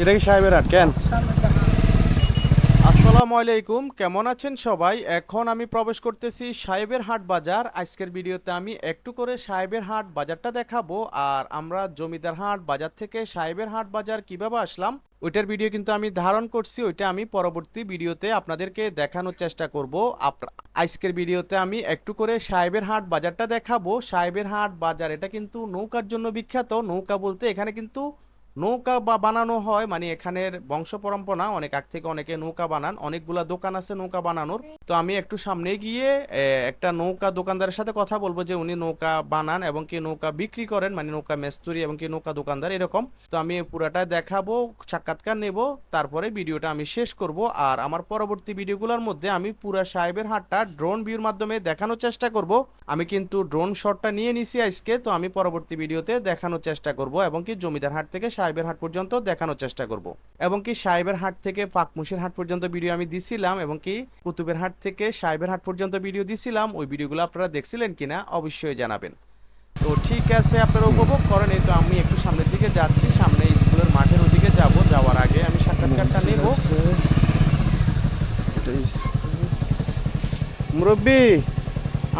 এটা কি সাহেবের হাট? কেন? আসসালামু আলাইকুম, কেমন আছেন সবাই? এখন আমি প্রবেশ করতেছি সাহেবের হাট বাজার। আজকের ভিডিওতে আমি একটু করে সাহেবের হাট বাজারটা দেখাবো। আর আমরা জমিদার হাট বাজার থেকে সাহেবের হাট বাজার কীভাবে আসলাম, ওইটার ভিডিও কিন্তু আমি ধারণ করছি। ওইটা আমি পরবর্তী ভিডিওতে আপনাদেরকে দেখানোর চেষ্টা করব। আজকের ভিডিওতে আমি একটু করে সাহেবের হাট বাজারটা দেখাবো। সাহেবের হাট বাজার, এটা কিন্তু নৌকার জন্য বিখ্যাত। নৌকা বলতে এখানে কিন্তু নৌকা বা বানানো হয় মানে এখানের বংশ পরম্পরা অনেক আগ থেকে অনেকে নৌকা বানান, অনেকগুলা দোকান আছে নৌকা বানানোর। তো আমি একটু সামনে গিয়ে একটা নৌকা দোকানদারের সাথে কথা বলব যে উনি নৌকা বানান এবং কি নৌকা বিক্রি করেন মানে নৌকা মেস্তুরি এবং কি নৌকা দোকানদার, এরকম। তো আমি পুরাটা দেখাবো, সাক্ষাৎকার নেব, তারপরে ভিডিওটা আমি শেষ করব। আর আমার পরবর্তী ভিডিওগুলোর মধ্যে আমি পুরা সাহেবের হাটটা ড্রোন ভিউর মাধ্যমে দেখানোর চেষ্টা করব। আমি কিন্তু ড্রোন শটটা নিয়ে নিছি আজকে, তো আমি পরবর্তী ভিডিওতে দেখানোর চেষ্টা করব এবং কি জমিদার হাট থেকে সাহেবের হাট পর্যন্ত দেখানোর চেষ্টা করব। এবং কি সাহেবের হাট থেকে পাকমুশের হাট পর্যন্ত ভিডিও আমি দিছিলাম এবং কি কুতুবের হাট থেকে সাহেবের হাট পর্যন্ত ভিডিও দিছিলাম। ওই ভিডিওগুলো আপনারা দেখছিলেন কিনা অবশ্যই জানাবেন। তো ঠিক আছে আপনারা উপভোগ করেন। এই তো আমি একটু সামনের দিকে যাচ্ছি। সামনে স্কুলের মাঠের ওদিকে যাব। যাওয়ার আগে আমি সাক্ষাৎকারটা নেব। মুরব্বি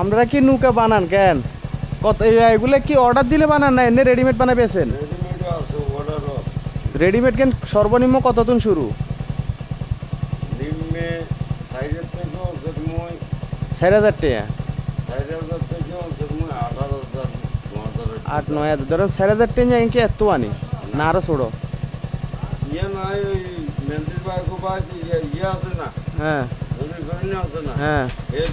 আমরা কি নৌকা বানান কেন? কত এগুলা কি অর্ডার দিলে বানান না? এনে রেডিমেড বানাই রেডিমেড কেন সর্বনিম্ন কতদিন শুরু? নিম্নে সাইডের থেকেও সেরময় চার হাজার টাকা। সাইড হাজার থেকেও সেরময় আঠারো হাজার ন হাজার আট নয় হাজার। ধরেন চার হাজার টাকা কি এত আনি? না। আরও ছোড়ো। ইয়ে নাই ওই মেন্দির বাইক ইয়ে আছে না? হ্যাঁ। আছে না? হ্যাঁ। এই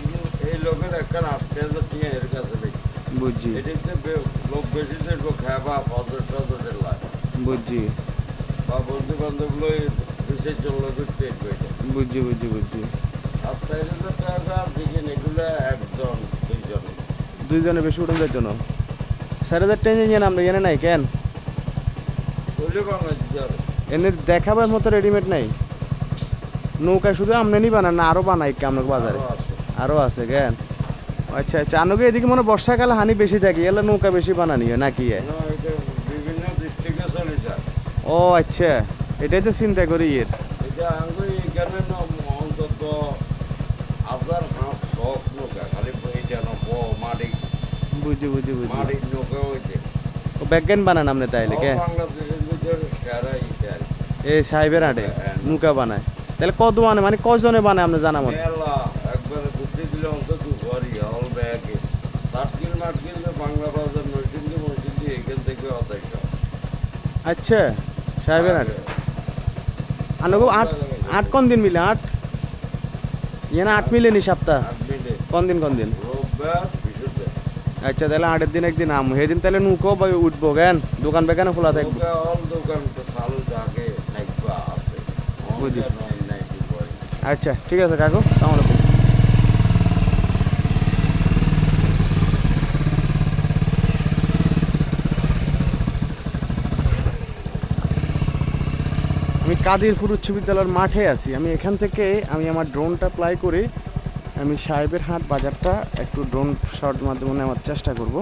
এই লোকের একখান আটটি হাজার টিয়া এর কাছে বুঝছি। এটিতে লোক বেশি দেখব খাবা পঞ্চাশ লাগে বুঝছি। বন্ধু বান্ধব লই দেশে করতে বুঝছি বুঝছি বুঝছি। আর চার হাজার টাকা দেখেন এগুলো একজন দুইজন। দুইজনে বেশি উঠে যাইতো না চার হাজার টাকা নিয়ে আমরা এনে নাই কেন? এনে দেখাবার মতো রেডিমেড নাই। নৌকা শুধু আমদানি বানান না আরও বানাই কি আপনাকে বাজারে? আরও আছে। কেন? আচ্ছা আচ্ছা আনুকে এদিকে মনে হয় বর্ষাকালে হানি বেশি থাকে এলে নৌকা বেশি বানানি নাকি? না, ও আচ্ছা। এটাই তো চিন্তা করি এর। এটা এখানে অন্তত হাজার হাঁস শখ নৌকা খালি এটা না ব মাটি। বুঝি বুঝি বুঝি। মাটির নৌকা হইতে ও ব্যাগেন বানান আপনি তাইলে কে? বাংলাদেশের ভিতরে সেরা এটা এ সাহেবের হাটে নৌকা বানায়। তাহলে কত মানে মানে কজনে বানায় আপনি জানা মতো? একবারে ঘুরতে দিলে অন্তত ঘরই হল ব্যাগে। ষাট কিল মাঠ কিনলে বাংলা বাজার নৈসিন্দি মসিন্দি এখান থেকে অতাইশ আচ্ছা। সাহেবের হাটে আনুকে আট আট কোন দিন মিলে আট? ইয়ে না আট মিলে নি সপ্তাহ? কোন দিন কোন দিন? আচ্ছা তাহলে আটের দিন একদিন আম। সেদিন তাহলে নৌকো বা উঠবো কেন? দোকান বেকানে খোলা থাকব। আচ্ছা ঠিক আছে কাকু তাহলে আমি কাদিরপুর উচ্চ বিদ্যালয়ের মাঠে আছি। আমি এখান থেকে আমি আমার ড্রোনটা প্লাই করে। আমি সাহেবের হাট বাজারটা একটু ড্রোন শট মাধ্যমে নেওয়ার চেষ্টা করব।